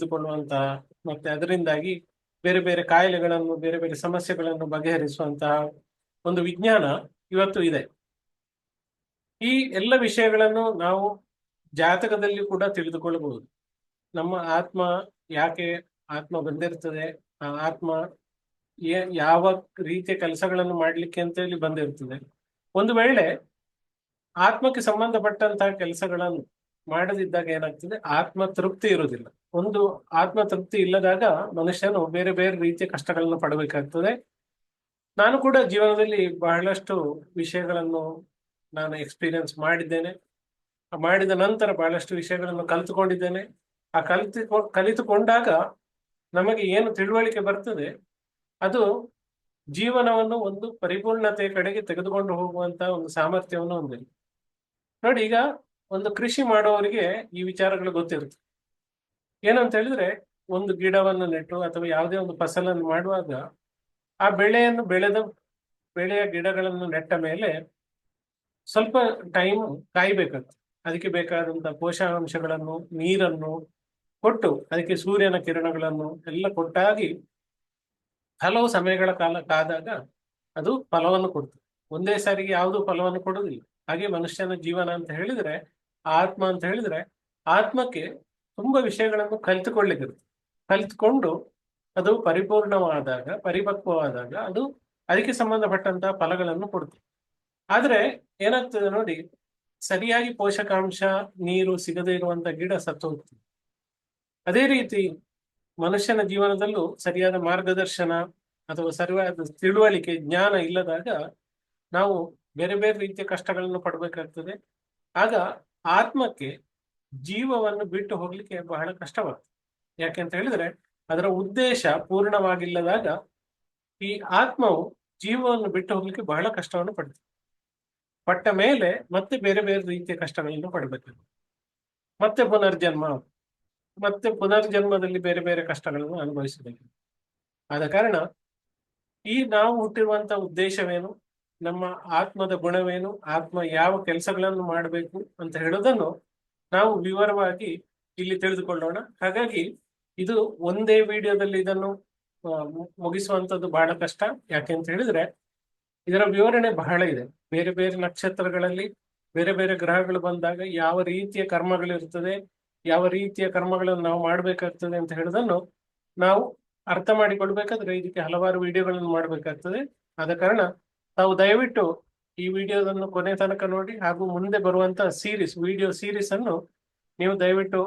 ತಿಳಿದುಕೊಳ್ಳುವಂತಹ ಮತ್ತೆ ಅದರಿಂದಾಗಿ ಬೇರೆ ಬೇರೆ ಕಾಯಿಲೆಗಳನ್ನು, ಬೇರೆ ಬೇರೆ ಸಮಸ್ಯೆಗಳನ್ನು ಬಗೆಹರಿಸುವಂತಹ ಒಂದು ವಿಜ್ಞಾನ ಇವತ್ತು ಇದೆ. ಈ ಎಲ್ಲ ವಿಷಯಗಳನ್ನು ನಾವು ಜಾತಕದಲ್ಲಿ ಕೂಡ ತಿಳಿದುಕೊಳ್ಳಬಹುದು. ನಮ್ಮ ಆತ್ಮ ಯಾಕೆ ಆತ್ಮ ಬಂದಿರ್ತದೆ ಆ ಆತ್ಮ ಯಾವ ರೀತಿಯ ಕೆಲಸಗಳನ್ನು ಮಾಡ್ಲಿಕ್ಕೆ ಅಂತ ಹೇಳಿ ಬಂದಿರ್ತದೆ ಒಂದು ವೇಳೆ ಆತ್ಮಕ್ಕೆ ಸಂಬಂಧಪಟ್ಟಂತಹ ಕೆಲಸಗಳನ್ನು ಮಾಡದಿದ್ದಾಗ ಏನಾಗ್ತದೆ? ಆತ್ಮ ತೃಪ್ತಿ ಇರುವುದಿಲ್ಲ. ಒಂದು ಆತ್ಮ ತೃಪ್ತಿ ಇಲ್ಲದಾಗ ಮನುಷ್ಯನು ಬೇರೆ ಬೇರೆ ರೀತಿಯ ಕಷ್ಟಗಳನ್ನು ಪಡಬೇಕಾಗ್ತದೆ. ನಾನು ಕೂಡ ಜೀವನದಲ್ಲಿ ಬಹಳಷ್ಟು ವಿಷಯಗಳನ್ನು ನಾನು ಎಕ್ಸ್ಪೀರಿಯನ್ಸ್ ಮಾಡಿದ್ದೇನೆ. ಮಾಡಿದ ನಂತರ ಬಹಳಷ್ಟು ವಿಷಯಗಳನ್ನು ಕಲಿತುಕೊಂಡಿದ್ದೇನೆ. ಆ ಕಲಿತು, ಕಲಿತುಕೊಂಡಾಗ ನಮಗೆ ಏನು ತಿಳುವಳಿಕೆ ಬರ್ತದೆ, ಅದು ಜೀವನವನ್ನು ಒಂದು ಪರಿಪೂರ್ಣತೆಯ ಕಡೆಗೆ ತೆಗೆದುಕೊಂಡು ಹೋಗುವಂತ ಒಂದು ಸಾಮರ್ಥ್ಯವನ್ನು ಹೊಂದಿದೆ. ನೋಡಿ, ಈಗ ಒಂದು ಕೃಷಿ ಮಾಡುವವರಿಗೆ ಈ ವಿಚಾರಗಳು ಗೊತ್ತಿರುತ್ತೆ. ಏನಂತ ಹೇಳಿದ್ರೆ, ಒಂದು ಗಿಡವನ್ನು ನೆಟ್ಟು ಅಥವಾ ಯಾವುದೇ ಒಂದು ಫಸಲನ್ನು ಮಾಡುವಾಗ ಆ ಬೆಳೆಯನ್ನು ಬೆಳೆದ, ಬೆಳೆಯ ಗಿಡಗಳನ್ನು ನೆಟ್ಟ ಮೇಲೆ ಸ್ವಲ್ಪ ಟೈಮ್ ಕಾಯ್ಬೇಕಾಗ್ತದೆ. ಅದಕ್ಕೆ ಬೇಕಾದಂತ ಪೋಷಕಾಂಶಗಳನ್ನು, ನೀರನ್ನು ಕೊಟ್ಟು ಅದಕ್ಕೆ ಸೂರ್ಯನ ಕಿರಣಗಳನ್ನು ಎಲ್ಲ ಕೊಟ್ಟಾಗಿ ಹಲವು ಸಮಯಗಳ ಕಾಲ ಕಾದಾಗ ಅದು ಫಲವನ್ನು ಕೊಡ್ತದೆ. ಒಂದೇ ಸಾರಿಗೆ ಯಾವುದು ಫಲವನ್ನು ಕೊಡೋದಿಲ್ಲ ಹಾಗೆ ಮನುಷ್ಯನ ಜೀವನ ಅಂತ ಹೇಳಿದ್ರೆ, ಆತ್ಮ ಅಂತ ಹೇಳಿದ್ರೆ, ಆತ್ಮಕ್ಕೆ ತುಂಬಾ ವಿಷಯಗಳನ್ನು ಕಲಿತುಕೊಳ್ಳಿಕ್ಕಿರುತ್ತೆ ಕಲಿತುಕೊಂಡು ಅದು ಪರಿಪೂರ್ಣವಾದಾಗ, ಪರಿಪಕ್ವವಾದಾಗ ಅದು ಅದಕ್ಕೆ ಸಂಬಂಧಪಟ್ಟಂತಹ ಫಲಗಳನ್ನು ಕೊಡ್ತದೆ. ಆದ್ರೆ ಏನಾಗ್ತದೆ ನೋಡಿ, ಸರಿಯಾಗಿ ಪೋಷಕಾಂಶ, ನೀರು ಸಿಗದೇ ಇರುವಂತ ಗಿಡ ಸತ್ತು ಹೋಗ್ತದೆ. ಅದೇ ರೀತಿ ಮನುಷ್ಯನ ಜೀವನದಲ್ಲೂ ಸರಿಯಾದ ಮಾರ್ಗದರ್ಶನ ಅಥವಾ ಸರಿಯಾದ ತಿಳುವಳಿಕೆ, ಜ್ಞಾನ ಇಲ್ಲದಾಗ ನಾವು ಬೇರೆ ಬೇರೆ ರೀತಿಯ ಕಷ್ಟಗಳನ್ನು ಪಡಬೇಕಾಗ್ತದೆ. ಆಗ ಆತ್ಮಕ್ಕೆ ಜೀವವನ್ನು ಬಿಟ್ಟು ಹೋಗ್ಲಿಕ್ಕೆ ಬಹಳ ಕಷ್ಟವಾಗ್ತದೆ. ಯಾಕೆಂತ ಹೇಳಿದ್ರೆ, ಅದರ ಉದ್ದೇಶ ಪೂರ್ಣವಾಗಿಲ್ಲದಾಗ ಈ ಆತ್ಮವು ಜೀವವನ್ನು ಬಿಟ್ಟು ಹೋಗ್ಲಿಕ್ಕೆ ಬಹಳ ಕಷ್ಟವನ್ನು ಪಡ್ತದೆ. ಪಟ್ಟ ಮೇಲೆ ಮತ್ತೆ ಬೇರೆ ಬೇರೆ ರೀತಿಯ ಕಷ್ಟಗಳನ್ನು ಪಡಬೇಕು. ಮತ್ತೆ ಪುನರ್ಜನ್ಮ, ಮತ್ತೆ ಪುನರ್ಜನ್ಮದಲ್ಲಿ ಬೇರೆ ಬೇರೆ ಕಷ್ಟಗಳನ್ನು ಅನುಭವಿಸಬೇಕು. ಆದ ಕಾರಣ ಈ ನಾವು ಹುಟ್ಟಿರುವಂತಹ ಉದ್ದೇಶವೇನು, ನಮ್ಮ ಆತ್ಮದ ಗುಣವೇನು, ಆತ್ಮ ಯಾವ ಕೆಲಸಗಳನ್ನು ಮಾಡಬೇಕು ಅಂತ ಹೇಳೋದನ್ನು ನಾವು ವಿವರವಾಗಿ ಇಲ್ಲಿ ತಿಳಿದುಕೊಳ್ಳೋಣ. ಹಾಗಾಗಿ ಇದು ಒಂದೇ ವಿಡಿಯೋದಲ್ಲಿ ಇದನ್ನು ಆ, ಮು- ಮುಗಿಸುವಂತದ್ದು ಬಹಳ ಕಷ್ಟ. ಯಾಕೆ ಅಂತ ಹೇಳಿದ್ರೆ ಇದರ ವಿವರಣೆ ಬಹಳ ಇದೆ. ಬೇರೆ ಬೇರೆ ನಕ್ಷತ್ರಗಳಲ್ಲಿ ಬೇರೆ ಬೇರೆ ಗ್ರಹಗಳು ಬಂದಾಗ ಯಾವ ರೀತಿಯ ಕರ್ಮಗಳಿರ್ತದೆ ಯಾವ ರೀತಿಯ ಕರ್ಮಗಳನ್ನು ನಾವು ಮಾಡಬೇಕಾಗ್ತದೆ ಅಂತ ಹೇಳೋದನ್ನು ನಾವು ಅರ್ಥ ಮಾಡಿಕೊಳ್ಬೇಕಾದ್ರೆ ಇದಕ್ಕೆ ಹಲವಾರು ವಿಡಿಯೋಗಳನ್ನು ಮಾಡಬೇಕಾಗ್ತದೆ. ಆದ ಕಾರಣ ತಾವು ದಯವಿಟ್ಟು ಈ ವಿಡಿಯೋದನ್ನು ಕೊನೆ ತನಕ ನೋಡಿ ಹಾಗೂ ಮುಂದೆ ಬರುವಂತ ಸೀರೀಸ್ ವಿಡಿಯೋ ಸೀರೀಸ್ ಅನ್ನು ನೀವು ದಯವಿಟ್ಟು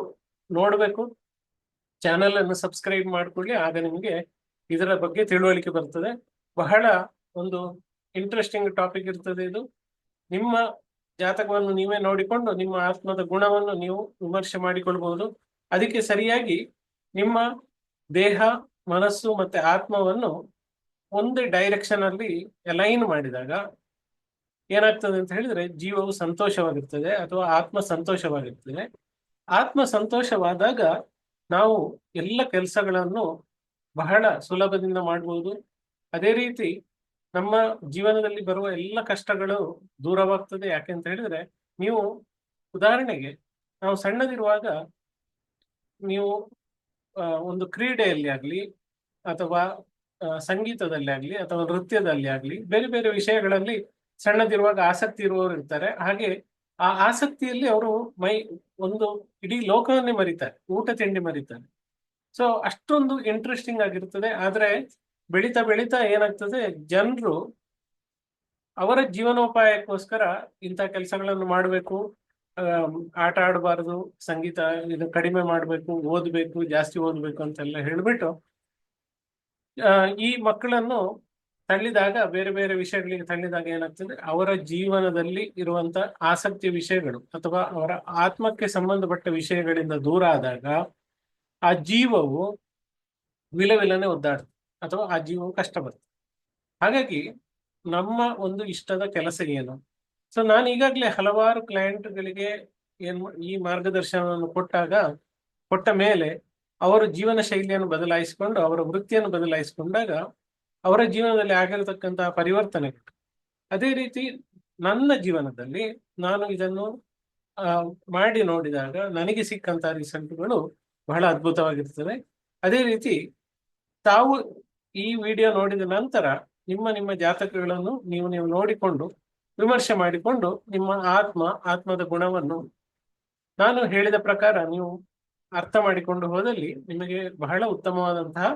ನೋಡಬೇಕು. ಚಾನೆಲ್ ಅನ್ನು ಸಬ್ಸ್ಕ್ರೈಬ್ ಮಾಡ್ಕೊಳ್ಳಿ. ಆಗ ನಿಮಗೆ ಇದರ ಬಗ್ಗೆ ತಿಳುವಳಿಕೆ ಬರ್ತದೆ. ಬಹಳ ಒಂದು ಇಂಟ್ರೆಸ್ಟಿಂಗ್ ಟಾಪಿಕ್ ಇರ್ತದೆ ಇದು. ನಿಮ್ಮ ಜಾತಕವನ್ನು ನೀವೇ ನೋಡಿಕೊಂಡು ನಿಮ್ಮ ಆತ್ಮದ ಗುಣವನ್ನು ನೀವು ವಿಮರ್ಶೆ ಮಾಡಿಕೊಳ್ಬಹುದು. ಅದಕ್ಕೆ ಸರಿಯಾಗಿ ನಿಮ್ಮ ದೇಹ, ಮನಸ್ಸು ಮತ್ತೆ ಆತ್ಮವನ್ನು ಒಂದೇ ಡೈರೆಕ್ಷನ್ ಅಲ್ಲಿ ಅಲೈನ್ ಮಾಡಿದಾಗ ಏನಾಗ್ತದೆ ಅಂತ ಹೇಳಿದ್ರೆ ಜೀವವು ಸಂತೋಷವಾಗಿರ್ತದೆ ಅಥವಾ ಆತ್ಮ ಸಂತೋಷವಾಗಿರ್ತದೆ. ಆತ್ಮ ಸಂತೋಷವಾದಾಗ ನಾವು ಎಲ್ಲ ಕೆಲಸಗಳನ್ನು ಬಹಳ ಸುಲಭದಿಂದ ಮಾಡಬಹುದು ಅದೇ ರೀತಿ ನಮ್ಮ ಜೀವನದಲ್ಲಿ ಬರುವ ಎಲ್ಲ ಕಷ್ಟಗಳು ದೂರವಾಗ್ತದೆ. ಯಾಕೆ ಅಂತ ಹೇಳಿದ್ರೆ ನೀವು ಉದಾಹರಣೆಗೆ ನಾವು ಸಣ್ಣದಿರುವಾಗ ನೀವು ಒಂದು ಕ್ರೀಡೆಯಲ್ಲಿ ಆಗಲಿ ಅಥವಾ ಸಂಗೀತದಲ್ಲಿ ಆಗಲಿ ಅಥವಾ ನೃತ್ಯದಲ್ಲಿ ಆಗಲಿ ಬೇರೆ ಬೇರೆ ವಿಷಯಗಳಲ್ಲಿ ಸಣ್ಣದಿರುವಾಗ ಆಸಕ್ತಿ ಇರುವವರು ಇರ್ತಾರೆ. ಹಾಗೆ ಆ ಆಸಕ್ತಿಯಲ್ಲಿ ಅವರು ಮೈ ಒಂದು ಇಡೀ ಲೋಕವನ್ನೇ ಮರಿತಾರೆ, ಊಟ ತಿಂಡಿ ಮರಿತಾರೆ. ಸೊ ಅಷ್ಟೊಂದು ಇಂಟ್ರೆಸ್ಟಿಂಗ್ ಆಗಿರ್ತದೆ. ಆದ್ರೆ ಬೆಳೀತಾ ಬೆಳೀತಾ ಏನಾಗ್ತದೆ, ಜನರು ಅವರ ಜೀವನೋಪಾಯಕ್ಕೋಸ್ಕರ ಇಂಥ ಕೆಲಸಗಳನ್ನು ಮಾಡಬೇಕು. ಆಟ ಆಡಬಾರದು, ಸಂಗೀತ ಇದು ಕಡಿಮೆ ಮಾಡಬೇಕು, ಓದಬೇಕು, ಜಾಸ್ತಿ ಓದಬೇಕು ಅಂತೆಲ್ಲ ಹೇಳಿಬಿಟ್ಟು ಈ ಮಕ್ಕಳನ್ನು ತಳ್ಳಿದಾಗ, ಬೇರೆ ಬೇರೆ ವಿಷಯಗಳಿಗೆ ತಳ್ಳಿದಾಗ ಏನಾಗ್ತದೆ? ಅವರ ಜೀವನದಲ್ಲಿ ಇರುವಂತ ಆಸಕ್ತಿ ವಿಷಯಗಳು ಅಥವಾ ಅವರ ಆತ್ಮಕ್ಕೆ ಸಂಬಂಧಪಟ್ಟ ವಿಷಯಗಳಿಂದ ದೂರ ಆದಾಗ, ಆ ಜೀವವು ವಿಲವಿಲನೆ ಒದ್ದಾಡ್ತದೆ ಅಥವಾ ಆ ಜೀವವು ಕಷ್ಟ ಬರ್ತದೆ. ಹಾಗಾಗಿ ನಮ್ಮ ಒಂದು ಇಷ್ಟದ ಕೆಲಸ ಏನು? ಸೊ ನಾನು ಈಗಾಗಲೇ ಹಲವಾರು ಕ್ಲೈಂಟ್ಗಳಿಗೆ ಏನ್ ಈ ಮಾರ್ಗದರ್ಶನವನ್ನು ಕೊಟ್ಟಾಗ, ಕೊಟ್ಟ ಮೇಲೆ ಅವರ ಜೀವನ ಶೈಲಿಯನ್ನು ಬದಲಾಯಿಸಿಕೊಂಡು, ಅವರ ವೃತ್ತಿಯನ್ನು ಬದಲಾಯಿಸಿಕೊಂಡಾಗ ಅವರ ಜೀವನದಲ್ಲಿ ಆಗಿರತಕ್ಕಂತಹ ಪರಿವರ್ತನೆಗಳು. ಅದೇ ರೀತಿ ನನ್ನ ಜೀವನದಲ್ಲಿ ನಾನು ಇದನ್ನು ಮಾಡಿ ನೋಡಿದಾಗ ನನಗೆ ಸಿಕ್ಕಂತಹ ರಿಸಲ್ಟ್ಗಳು ಬಹಳ ಅದ್ಭುತವಾಗಿರ್ತದೆ ಅದೇ ರೀತಿ ತಾವು ಈ ವಿಡಿಯೋ ನೋಡಿದ ನಂತರ ನಿಮ್ಮ ನಿಮ್ಮ ಜಾತಕಗಳನ್ನು ನೀವು ನೀವು ನೋಡಿಕೊಂಡು, ವಿಮರ್ಶೆ ಮಾಡಿಕೊಂಡು ನಿಮ್ಮ ಆತ್ಮ, ಆತ್ಮದ ಗುಣವನ್ನು ನಾನು ಹೇಳಿದ ಪ್ರಕಾರ ನೀವು ಅರ್ಥ ಮಾಡಿಕೊಂಡು ಹೋದಲ್ಲಿ ನಿಮಗೆ ಬಹಳ ಉತ್ತಮವಾದಂತಹ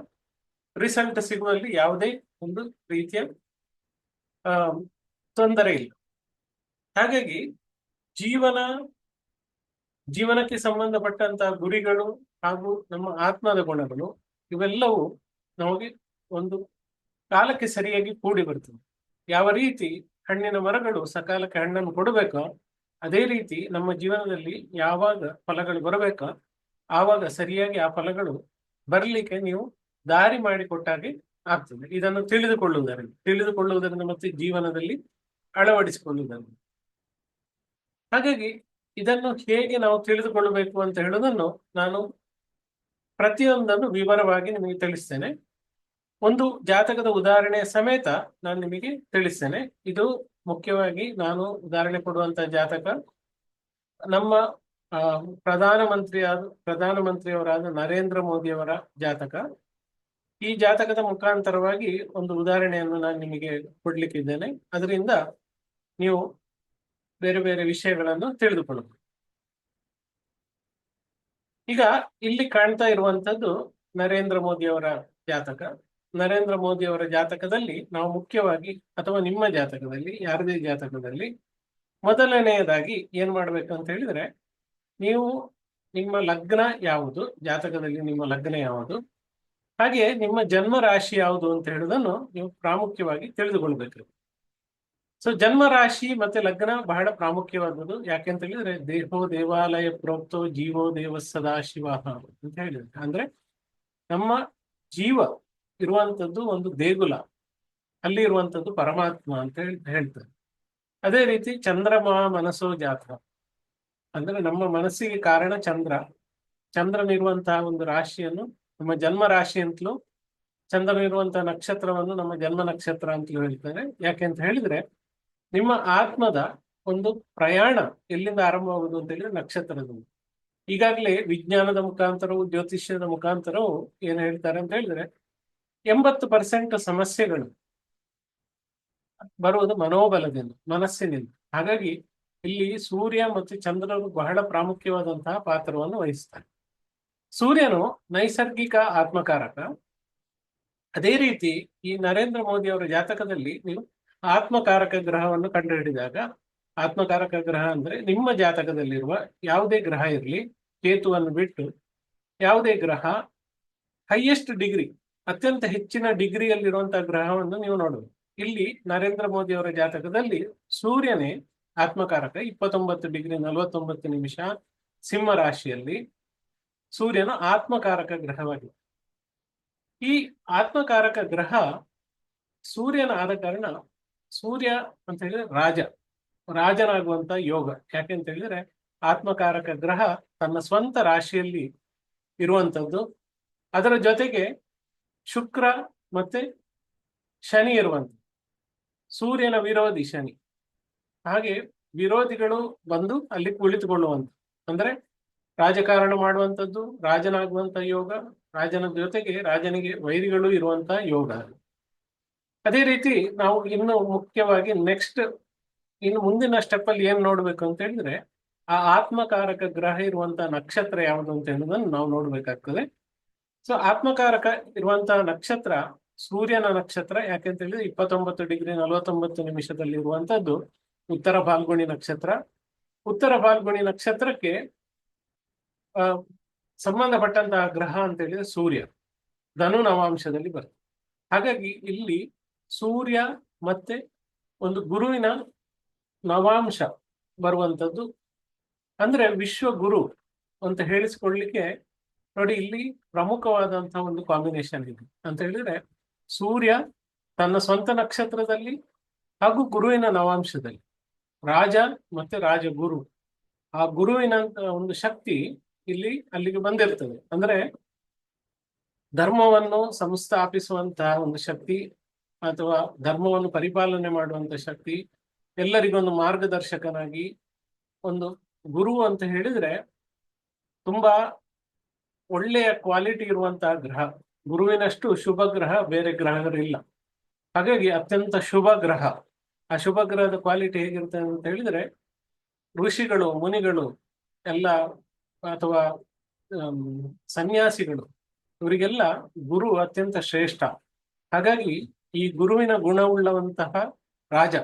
ರಿಸಲ್ಟ್ ಸಿಗುವಲ್ಲಿ ಯಾವುದೇ ಒಂದು ರೀತಿಯ ತೊಂದರೆ ಇಲ್ಲ. ಹಾಗಾಗಿ ಜೀವನ, ಜೀವನಕ್ಕೆ ಸಂಬಂಧಪಟ್ಟಂತಹ ಗುರಿಗಳು ಹಾಗೂ ನಮ್ಮ ಆತ್ಮದ ಗುಣಗಳು ಇವೆಲ್ಲವೂ ನಮಗೆ ಒಂದು ಕಾಲಕ್ಕೆ ಸರಿಯಾಗಿ ಕೂಡಿ ಬರ್ತದೆ ಯಾವ ರೀತಿ ಹಣ್ಣಿನ ಮರಗಳು ಸಕಾಲಕ್ಕೆ ಹಣ್ಣನ್ನು ಕೊಡಬೇಕೋ, ಅದೇ ರೀತಿ ನಮ್ಮ ಜೀವನದಲ್ಲಿ ಯಾವಾಗ ಫಲಗಳು ಬರಬೇಕೋ, ಆವಾಗ ಸರಿಯಾಗಿ ಆ ಫಲಗಳು ಬರಲಿಕ್ಕೆ ನೀವು ದಾರಿ ಮಾಡಿಕೊಟ್ಟಾಗೆ ಆಗ್ತದೆ. ಇದನ್ನು ತಿಳಿದುಕೊಳ್ಳುವುದರಿಂದ ತಿಳಿದುಕೊಳ್ಳುವುದರಿಂದ ಮತ್ತೆ ಜೀವನದಲ್ಲಿ ಅಳವಡಿಸಿಕೊಳ್ಳುವುದರಿಂದ ಹಾಗಾಗಿ ಇದನ್ನು ಹೇಗೆ ನಾವು ತಿಳಿದುಕೊಳ್ಳಬೇಕು ಅಂತ ಹೇಳುವುದನ್ನು ನಾನು ಪ್ರತಿಯೊಂದನ್ನು ವಿವರವಾಗಿ ನಿಮಗೆ ತಿಳಿಸ್ತೇನೆ. ಒಂದು ಜಾತಕದ ಉದಾಹರಣೆಯ ಸಮೇತ ನಾನು ನಿಮಗೆ ತಿಳಿಸ್ತೇನೆ. ಇದು ಮುಖ್ಯವಾಗಿ ನಾನು ಉದಾಹರಣೆ ಕೊಡುವಂತಹ ಜಾತಕ. ನಮ್ಮ ಪ್ರಧಾನಮಂತ್ರಿಯಾದ, ಪ್ರಧಾನಮಂತ್ರಿಯವರಾದ ನರೇಂದ್ರ ಮೋದಿಯವರ ಜಾತಕ. ಈ ಜಾತಕದ ಮುಖಾಂತರವಾಗಿ ಒಂದು ಉದಾಹರಣೆಯನ್ನು ನಾನು ನಿಮಗೆ ಕೊಡ್ಲಿಕ್ಕಿದ್ದೇನೆ. ಅದರಿಂದ ನೀವು ಬೇರೆ ಬೇರೆ ವಿಷಯಗಳನ್ನು ತಿಳಿದುಕೊಳ್ಳಬಹುದು ಈಗ ಇಲ್ಲಿ ಕಾಣ್ತಾ ಇರುವಂತದ್ದು ನರೇಂದ್ರ ಮೋದಿ ಅವರ ಜಾತಕ. ನರೇಂದ್ರ ಮೋದಿ ಅವರ ಜಾತಕದಲ್ಲಿ ನಾವು ಮುಖ್ಯವಾಗಿ ಅಥವಾ ನಿಮ್ಮ ಜಾತಕದಲ್ಲಿ, ಯಾರದೇ ಜಾತಕದಲ್ಲಿ ಮೊದಲನೆಯದಾಗಿ ಏನ್ ಮಾಡ್ಬೇಕು ಅಂತ ಹೇಳಿದ್ರೆ, ನೀವು ನಿಮ್ಮ ಲಗ್ನ ಯಾವುದು? ಜಾತಕದಲ್ಲಿ ನಿಮ್ಮ ಲಗ್ನ ಯಾವುದು? ಹಾಗೆ ನಿಮ್ಮ ಜನ್ಮ ರಾಶಿ ಯಾವುದು ಅಂತ ಹೇಳುದನ್ನು ನೀವು ಪ್ರಾಮುಖ್ಯವಾಗಿ ತಿಳಿದುಕೊಳ್ಬೇಕು. ಸೊ ಜನ್ಮ ರಾಶಿ ಮತ್ತೆ ಲಗ್ನ ಬಹಳ ಪ್ರಾಮುಖ್ಯವಾದದ್ದು. ಯಾಕೆಂತ ಹೇಳಿದ್ರೆ, ದೇಹೋ ದೇವಾಲಯ ಪ್ರೋಕ್ತೋ ಜೀವೋ ದೇವ ಸದಾ ಶಿವ ಅಂತ ಹೇಳಿದ್ರೆ. ಅಂದ್ರೆ ನಮ್ಮ ಜೀವ ಇರುವಂತದ್ದು ಒಂದು ದೇಗುಲ. ಅಲ್ಲಿ ಇರುವಂತದ್ದು ಪರಮಾತ್ಮ ಅಂತ ಹೇಳಿ ಹೇಳ್ತಾರೆ. ಅದೇ ರೀತಿ ಚಂದ್ರಮ ಮನಸ್ಸೋ ಜಾತ ಅಂದ್ರೆ ನಮ್ಮ ಮನಸ್ಸಿಗೆ ಕಾರಣ ಚಂದ್ರ. ಚಂದ್ರನಿರುವಂತಹ ಒಂದು ರಾಶಿಯನ್ನು ನಮ್ಮ ಜನ್ಮ ರಾಶಿ ಅಂತಲೂ ಚಂದ್ರನಿರುವಂತಹ ನಕ್ಷತ್ರವನ್ನು ನಮ್ಮ ಜನ್ಮ ನಕ್ಷತ್ರ ಅಂತಲೂ ಹೇಳ್ತಾರೆ. ಯಾಕೆ ಅಂತ ಹೇಳಿದ್ರೆ ನಿಮ್ಮ ಆತ್ಮದ ಒಂದು ಪ್ರಯಾಣ ಎಲ್ಲಿಂದ ಆರಂಭವಾಗುವುದು ಅಂತ ಹೇಳಿದ್ರೆ ನಕ್ಷತ್ರದಿಂದ. ಈಗಾಗಲೇ ವಿಜ್ಞಾನದ ಮುಖಾಂತರವು ಜ್ಯೋತಿಷ್ಯದ ಮುಖಾಂತರವು ಏನು ಹೇಳ್ತಾರೆ ಅಂತ ಹೇಳಿದ್ರೆ ಎಂಬತ್ತು ಪರ್ಸೆಂಟ್ ಸಮಸ್ಯೆಗಳು ಬರುವುದು ಮನೋಬಲದಿಂದ, ಮನಸ್ಸಿನಿಂದ. ಹಾಗಾಗಿ ಇಲ್ಲಿ ಸೂರ್ಯ ಮತ್ತು ಚಂದ್ರರು ಬಹಳ ಪ್ರಾಮುಖ್ಯವಾದಂತಹ ಪಾತ್ರವನ್ನು ವಹಿಸ್ತಾರೆ. ಸೂರ್ಯನು ನೈಸರ್ಗಿಕ ಆತ್ಮಕಾರಕ. ಅದೇ ರೀತಿ ಈ ನರೇಂದ್ರ ಮೋದಿ ಅವರ ಜಾತಕದಲ್ಲಿ ನೀವು ಆತ್ಮಕಾರಕ ಗ್ರಹವನ್ನು ಕಂಡುಹಿಡಿದಾಗ, ಆತ್ಮಕಾರಕ ಗ್ರಹ ಅಂದ್ರೆ ನಿಮ್ಮ ಜಾತಕದಲ್ಲಿರುವ ಯಾವುದೇ ಗ್ರಹ ಇರಲಿ, ಕೇತುವನ್ನು ಬಿಟ್ಟು ಯಾವುದೇ ಗ್ರಹ ಹೈಯೆಸ್ಟ್ ಡಿಗ್ರಿ ಅತ್ಯಂತ ಹೆಚ್ಚಿನ ಡಿಗ್ರಿಯಲ್ಲಿರುವಂತಹ ಗ್ರಹವನ್ನು ನೀವು ನೋಡಬಹುದು ಇಲ್ಲಿ ನರೇಂದ್ರ ಮೋದಿ ಅವರ ಜಾತಕದಲ್ಲಿ ಸೂರ್ಯನೇ ಆತ್ಮಕಾರಕ, ಇಪ್ಪತ್ತೊಂಬತ್ತು ಡಿಗ್ರಿ ನಲವತ್ತೊಂಬತ್ತು ನಿಮಿಷ ಸಿಂಹ ರಾಶಿಯಲ್ಲಿ ಸೂರ್ಯನ ಆತ್ಮಕಾರಕ ಗ್ರಹವಾಗಿದೆ. ಈ ಆತ್ಮಕಾರಕ ಗ್ರಹ ಸೂರ್ಯನ ಆದ ಕಾರಣ ಸೂರ್ಯ ಅಂತ ಹೇಳಿದ್ರೆ ರಾಜ, ರಾಜನಾಗುವಂತ ಯೋಗ. ಯಾಕೆ ಅಂತ ಹೇಳಿದ್ರೆ ಆತ್ಮಕಾರಕ ಗ್ರಹ ತನ್ನ ಸ್ವಂತ ರಾಶಿಯಲ್ಲಿ ಇರುವಂತದ್ದು. ಅದರ ಜೊತೆಗೆ ಶುಕ್ರ ಮತ್ತೆ ಶನಿ ಇರುವಂತ, ಸೂರ್ಯನ ವಿರೋಧಿ ಶನಿ. ಹಾಗೆ ವಿರೋಧಿಗಳು ಬಂದು ಅಲ್ಲಿ ಕುಳಿತುಕೊಳ್ಳುವಂತ. ಅಂದ್ರೆ ರಾಜಕಾರಣ ಮಾಡುವಂತದ್ದು ರಾಜನಾಗುವಂತ ಯೋಗ, ರಾಜನ ಜೊತೆಗೆ ರಾಜನಿಗೆ ವೈರಿಗಳು ಇರುವಂತ ಯೋಗ. ಅದೇ ರೀತಿ ನಾವು ಇನ್ನು ಮುಖ್ಯವಾಗಿ ನೆಕ್ಸ್ಟ್ ಇನ್ನು ಮುಂದಿನ ಸ್ಟೆಪ್ ಅಲ್ಲಿ ಏನ್ ನೋಡ್ಬೇಕು ಅಂತ ಹೇಳಿದ್ರೆ, ಆ ಆತ್ಮಕಾರಕ ಗ್ರಹ ಇರುವಂತಹ ನಕ್ಷತ್ರ ಯಾವುದು ಅಂತ ಹೇಳುವುದನ್ನು ನಾವು ನೋಡ್ಬೇಕಾಗ್ತದೆ. ಸೊ ಆತ್ಮಕಾರಕ ಇರುವಂತಹ ನಕ್ಷತ್ರ ಸೂರ್ಯನ ನಕ್ಷತ್ರ ಯಾಕೆಂತ ಹೇಳಿದ್ರೆ ಇಪ್ಪತ್ತೊಂಬತ್ತು ಡಿಗ್ರಿ ನಲವತ್ತೊಂಬತ್ತು ನಿಮಿಷದಲ್ಲಿ ಇರುವಂತದ್ದು ಉತ್ತರ ಫಾಲ್ಗುಣಿ ನಕ್ಷತ್ರ. ಉತ್ತರ ಫಾಲ್ಗುಣಿ ನಕ್ಷತ್ರಕ್ಕೆ ಸಂಬಂಧಪಟ್ಟಂತಹ ಗ್ರಹ ಅಂತ ಹೇಳಿದ್ರೆ ಸೂರ್ಯ. ಧನು ನವಾಂಶದಲ್ಲಿ ಬರ್ತದೆ ಹಾಗಾಗಿ ಇಲ್ಲಿ ಸೂರ್ಯ ಮತ್ತೆ ಒಂದು ಗುರುವಿನ ನವಾಂಶ ಬರುವಂತದ್ದು. ಅಂದ್ರೆ ವಿಶ್ವ ಗುರು ಅಂತ ಹೇಳಿಸ್ಕೊಳ್ಲಿಕ್ಕೆ ನೋಡಿ ಇಲ್ಲಿ ಪ್ರಮುಖವಾದಂತಹ ಒಂದು ಕಾಂಬಿನೇಷನ್ ಇದೆ. ಅಂತ ಹೇಳಿದ್ರೆ ಸೂರ್ಯ ತನ್ನ ಸ್ವಂತ ನಕ್ಷತ್ರದಲ್ಲಿ ಹಾಗೂ ಗುರುವಿನ ನವಾಂಶದಲ್ಲಿ ರಾಜ ಮತ್ತೆ ರಾಜಗುರು. ಆ ಗುರುವಿನ ಒಂದು ಶಕ್ತಿ ಇಲ್ಲಿ ಅಲ್ಲಿಗೆ ಬಂದಿರ್ತದೆ. ಅಂದ್ರೆ ಧರ್ಮವನ್ನು ಸಂಸ್ಥಾಪಿಸುವಂತಹ ಒಂದು ಶಕ್ತಿ ಅಥವಾ ಧರ್ಮವನ್ನು ಪರಿಪಾಲನೆ ಮಾಡುವಂತ ಶಕ್ತಿ ಎಲ್ಲರಿಗೊಂದು ಮಾರ್ಗದರ್ಶಕನಾಗಿ ಒಂದು ಗುರು ಅಂತ ಹೇಳಿದ್ರೆ ತುಂಬಾ ಒಳ್ಳೆಯ ಕ್ವಾಲಿಟಿ ಇರುವಂತಹ ಗ್ರಹ. ಗುರುವಿನಷ್ಟು ಶುಭ ಗ್ರಹ ಬೇರೆ ಗ್ರಹಗಳಿಲ್ಲ ಹಾಗಾಗಿ ಅತ್ಯಂತ ಶುಭ ಗ್ರಹ. ಆ ಶುಭ ಗ್ರಹದ ಕ್ವಾಲಿಟಿ ಹೇಗಿರುತ್ತೆ ಅಂತ ಹೇಳಿದ್ರೆ ಋಷಿಗಳು, ಮುನಿಗಳು ಎಲ್ಲ ಅಥವಾ ಸನ್ಯಾಸಿಗಳು ಇವರಿಗೆಲ್ಲ ಗುರು ಅತ್ಯಂತ ಶ್ರೇಷ್ಠ. ಹಾಗಾಗಿ ಈ ಗುರುವಿನ ಗುಣವುಳ್ಳವಂತಹ ರಾಜ,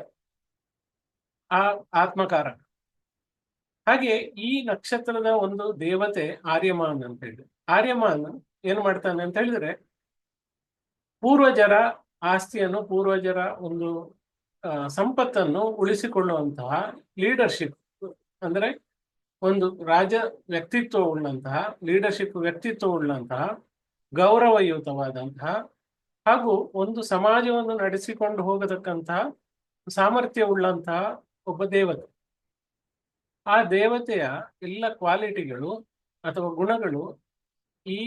ಆ ಆತ್ಮಕಾರಕ. ಹಾಗೆ ಈ ನಕ್ಷತ್ರದ ಒಂದು ದೇವತೆ ಆರ್ಯಮಾನ್ ಅಂತ ಹೇಳಿದ್ರೆ. ಆರ್ಯಮಾನ್ ಏನ್ ಮಾಡ್ತಾನೆ ಅಂತ ಹೇಳಿದ್ರೆ, ಪೂರ್ವಜರ ಆಸ್ತಿಯನ್ನು, ಪೂರ್ವಜರ ಒಂದು ಸಂಪತ್ತನ್ನು ಉಳಿಸಿಕೊಳ್ಳುವಂತಹ ಲೀಡರ್ಶಿಪ್ ಅಂದ್ರೆ ಒಂದು ರಾಜ ವ್ಯಕ್ತಿತ್ವ ಉಳ್ಳಂತಹ ಲೀಡರ್ಶಿಪ್ ವ್ಯಕ್ತಿತ್ವ ಉಳ್ಳಂತಹ, ಗೌರವಯುತವಾದಂತಹ ಹಾಗೂ ಒಂದು ಸಮಾಜವನ್ನು ನಡೆಸಿಕೊಂಡು ಹೋಗತಕ್ಕಂತಹ ಸಾಮರ್ಥ್ಯ ಉಳ್ಳಂತಹ ಒಬ್ಬ ದೇವತೆ. ಆ ದೇವತೆಯ ಎಲ್ಲ ಕ್ವಾಲಿಟಿಗಳು ಅಥವಾ ಗುಣಗಳು ಈ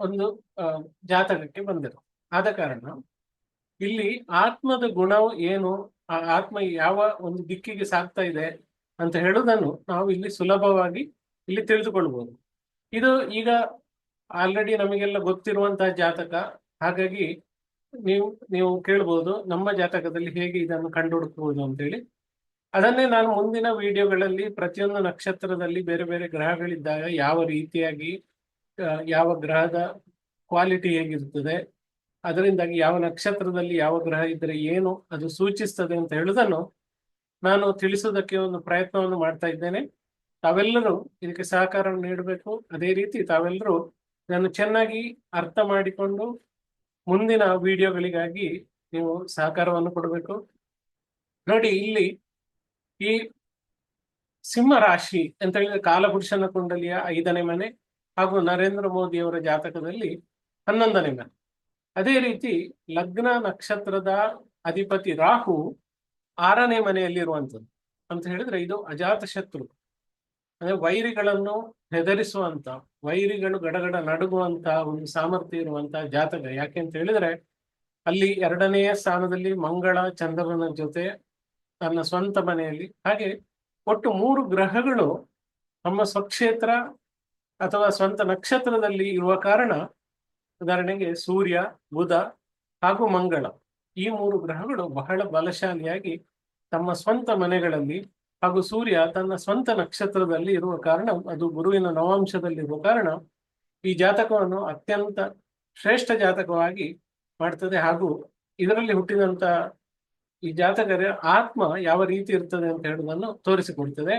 ಒಂದು ಜಾತಕಕ್ಕೆ ಬಂದಿದೆ ಆದ ಕಾರಣ ಇಲ್ಲಿ ಆತ್ಮದ ಗುಣವು ಏನು, ಆ ಆತ್ಮ ಯಾವ ಒಂದು ದಿಕ್ಕಿಗೆ ಸಾಗ್ತಾ ಇದೆ ಅಂತ ಹೇಳುವುದನ್ನು ನಾವು ಇಲ್ಲಿ ಸುಲಭವಾಗಿ ಇಲ್ಲಿ ತಿಳಿದುಕೊಳ್ಬಹುದು ಇದು ಈಗ ಆಲ್ರೆಡಿ ನಮಗೆಲ್ಲ ಗೊತ್ತಿರುವಂತಹ ಜಾತಕ. ಹಾಗಾಗಿ ನೀವು ನೀವು ಕೇಳ್ಬೋದು ನಮ್ಮ ಜಾತಕದಲ್ಲಿ ಹೇಗೆ ಇದನ್ನು ಕಂಡು ಹುಡುಕಬಹುದು ಅಂತೇಳಿ. ಅದನ್ನೇ ನಾನು ಮುಂದಿನ ವಿಡಿಯೋಗಳಲ್ಲಿ ಪ್ರತಿಯೊಂದು ನಕ್ಷತ್ರದಲ್ಲಿ ಬೇರೆ ಬೇರೆ ಗ್ರಹಗಳಿದ್ದಾಗ ಯಾವ ರೀತಿಯಾಗಿ ಯಾವ ಗ್ರಹದ ಕ್ವಾಲಿಟಿ ಹೇಗಿರ್ತದೆ ಅದರಿಂದಾಗಿ ಯಾವ ನಕ್ಷತ್ರದಲ್ಲಿ ಯಾವ ಗ್ರಹ ಇದ್ರೆ ಏನು ಅದು ಸೂಚಿಸ್ತದೆ ಅಂತ ಹೇಳುವುದನ್ನು ನಾನು ತಿಳಿಸೋದಕ್ಕೆ ಒಂದು ಪ್ರಯತ್ನವನ್ನು ಮಾಡ್ತಾ ಇದ್ದೇನೆ. ತಾವೆಲ್ಲರೂ ಇದಕ್ಕೆ ಸಹಕಾರ ನೀಡಬೇಕು. ಅದೇ ರೀತಿ ತಾವೆಲ್ಲರೂ ಇದನ್ನು ಚೆನ್ನಾಗಿ ಅರ್ಥ ಮಾಡಿಕೊಂಡು ಮುಂದಿನ ವಿಡಿಯೋಗಳಿಗಾಗಿ ನೀವು ಸಹಕಾರವನ್ನು ಕೊಡಬೇಕು. ನೋಡಿ, ಇಲ್ಲಿ ಈ ಸಿಂಹ ರಾಶಿ ಅಂತ ಹೇಳಿದ್ರೆ ಕಾಲಪುರುಷನ ಕುಂಡಲಿಯ ಐದನೇ ಮನೆ ಹಾಗೂ ನರೇಂದ್ರ ಮೋದಿಯವರ ಜಾತಕದಲ್ಲಿ ಹನ್ನೊಂದನೇ ಮನೆ. ಅದೇ ರೀತಿ ಲಗ್ನ ನಕ್ಷತ್ರದ ಅಧಿಪತಿ ರಾಹು ಆರನೇ ಮನೆಯಲ್ಲಿರುವಂಥದ್ದು ಅಂತ ಹೇಳಿದ್ರೆ ಇದು ಅಜಾತ ಶತ್ರು. ಅಂದ್ರೆ ವೈರಿಗಳನ್ನು ಹೆದರಿಸುವಂತ ವೈರಿಗಳು ಗಡಗಡ ನಡುಗುವಂತ ಒಂದು ಸಾಮರ್ಥ್ಯ ಇರುವಂತಹ ಜಾತಕ. ಯಾಕೆ ಅಂತ ಹೇಳಿದ್ರೆ ಅಲ್ಲಿ ಎರಡನೆಯ ಸ್ಥಾನದಲ್ಲಿ ಮಂಗಳ, ಚಂದ್ರನ ಜೊತೆ ತನ್ನ ಸ್ವಂತ ಮನೆಯಲ್ಲಿ. ಹಾಗೆ ಒಟ್ಟು ಮೂರು ಗ್ರಹಗಳು ತಮ್ಮ ಸ್ವಕ್ಷೇತ್ರ ಅಥವಾ ಸ್ವಂತ ನಕ್ಷತ್ರದಲ್ಲಿ ಇರುವ ಕಾರಣ, ಉದಾಹರಣೆಗೆ ಸೂರ್ಯ, ಬುಧ ಹಾಗೂ ಮಂಗಳ. ಈ ಮೂರು ಗ್ರಹಗಳು ಬಹಳ ಬಲಶಾಲಿಯಾಗಿ ತಮ್ಮ ಸ್ವಂತ ಮನೆಗಳಲ್ಲಿ ಹಾಗೂ ಸೂರ್ಯ ತನ್ನ ಸ್ವಂತ ನಕ್ಷತ್ರದಲ್ಲಿ ಇರುವ ಕಾರಣ, ಅದು ಗುರುವಿನ ನವಾಂಶದಲ್ಲಿ ಇರುವ ಕಾರಣ, ಈ ಜಾತಕವನ್ನು ಅತ್ಯಂತ ಶ್ರೇಷ್ಠ ಜಾತಕವಾಗಿ ಮಾಡ್ತದೆ. ಹಾಗೂ ಇದರಲ್ಲಿ ಹುಟ್ಟಿದಂತ ಈ ಜಾತಕರ ಆತ್ಮ ಯಾವ ರೀತಿ ಇರ್ತದೆ ಅಂತ ಹೇಳುವುದನ್ನು ತೋರಿಸಿಕೊಡ್ತದೆ.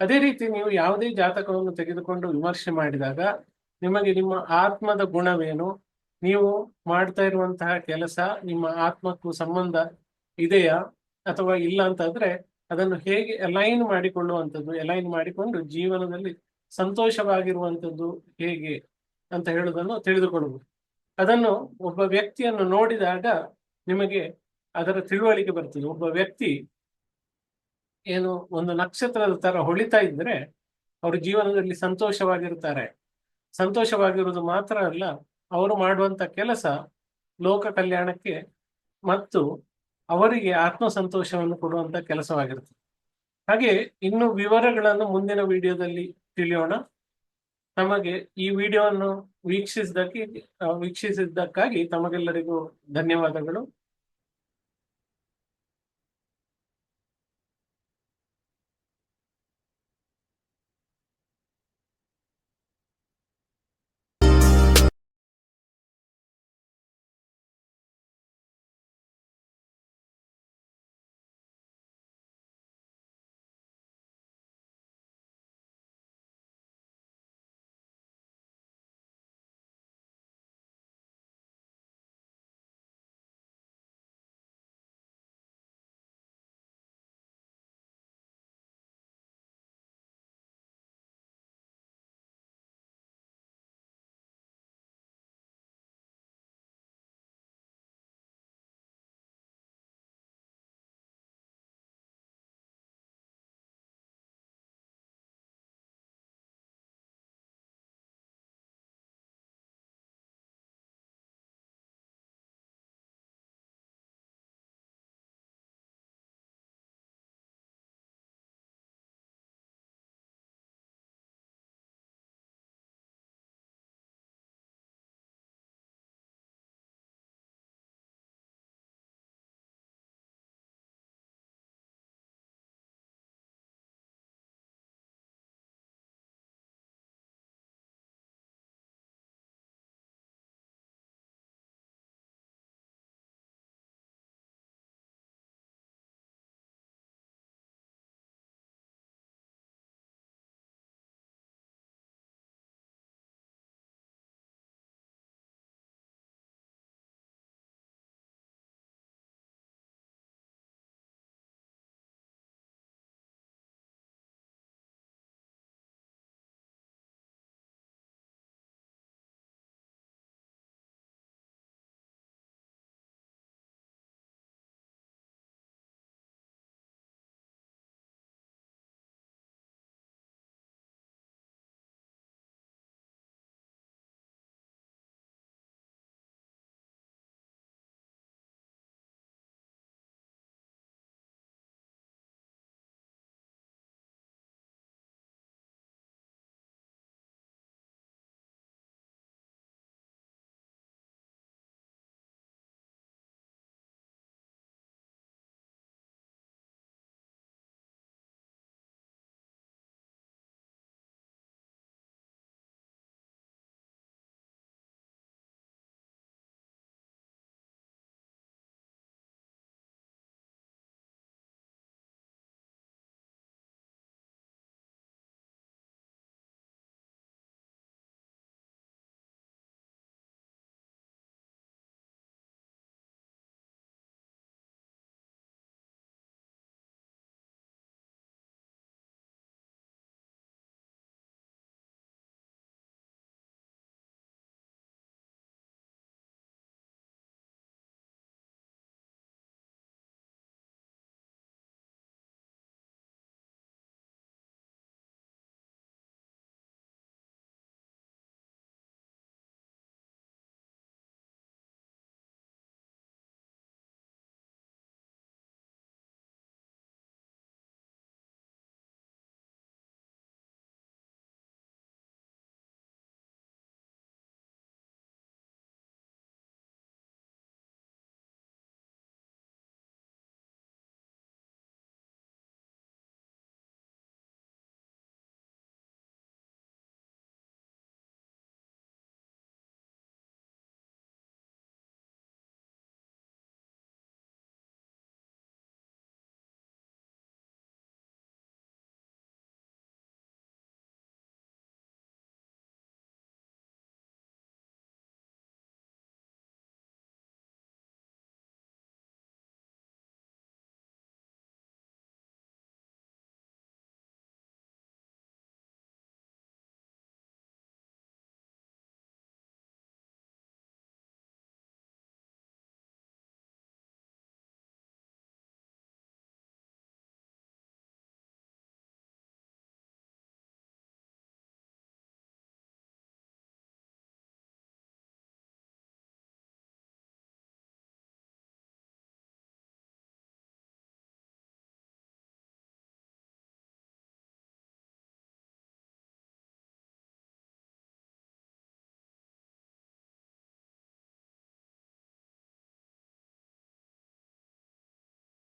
ಅದೇ ರೀತಿ ನೀವು ಯಾವುದೇ ಜಾತಕವನ್ನು ತೆಗೆದುಕೊಂಡು ವಿಮರ್ಶೆ ಮಾಡಿದಾಗ ನಿಮಗೆ ನಿಮ್ಮ ಆತ್ಮದ ಗುಣವೇನು? ನೀವು ಮಾಡ್ತಾ ಇರುವಂತಹ ಕೆಲಸ, ನಿಮ್ಮ ಆತ್ಮಕ್ಕೂ ಸಂಬಂಧ ಇದೆಯಾ ಅಥವಾ ಇಲ್ಲ ಅಂತಂದ್ರೆ ಅದನ್ನು ಹೇಗೆ ಅಲೈನ್ ಮಾಡಿಕೊಳ್ಳುವಂಥದ್ದು ಅಲೈನ್ ಮಾಡಿಕೊಂಡು ಜೀವನದಲ್ಲಿ ಸಂತೋಷವಾಗಿರುವಂಥದ್ದು ಹೇಗೆ ಅಂತ ಹೇಳುವುದನ್ನು ತಿಳಿದುಕೊಳ್ಳಬಹುದು ಅದನ್ನು ಒಬ್ಬ ವ್ಯಕ್ತಿಯನ್ನು ನೋಡಿದಾಗ ನಿಮಗೆ ಅದರ ತಿಳುವಳಿಕೆ ಬರ್ತದೆ. ಒಬ್ಬ ವ್ಯಕ್ತಿ ಏನು ಒಂದು ನಕ್ಷತ್ರದ ತರ ಹೊಳಿತಾ ಇದ್ರೆ, ಅವರು ಜೀವನದಲ್ಲಿ ಸಂತೋಷವಾಗಿರ್ತಾರೆ. ಸಂತೋಷವಾಗಿರುವುದು ಮಾತ್ರ ಅಲ್ಲ ಅವರು ಮಾಡುವಂತ ಕೆಲಸ ಲೋಕ ಕಲ್ಯಾಣಕ್ಕೆ ಮತ್ತು ಅವರಿಗೆ ಆತ್ಮ ಸಂತೋಷವನ್ನು ಕೊಡುವಂತ ಹಾಗೆ ಇನ್ನು ವಿವರಗಳನ್ನು ಮುಂದಿನ ವಿಡಿಯೋದಲ್ಲಿ ತಿಳಿಯೋಣ. ತಮಗೆ ಈ ವಿಡಿಯೋವನ್ನು ವೀಕ್ಷಿಸಿದ್ದಕ್ಕೆ, ವೀಕ್ಷಿಸಿದ್ದಕ್ಕಾಗಿ ತಮಗೆಲ್ಲರಿಗೂ ಧನ್ಯವಾದಗಳು.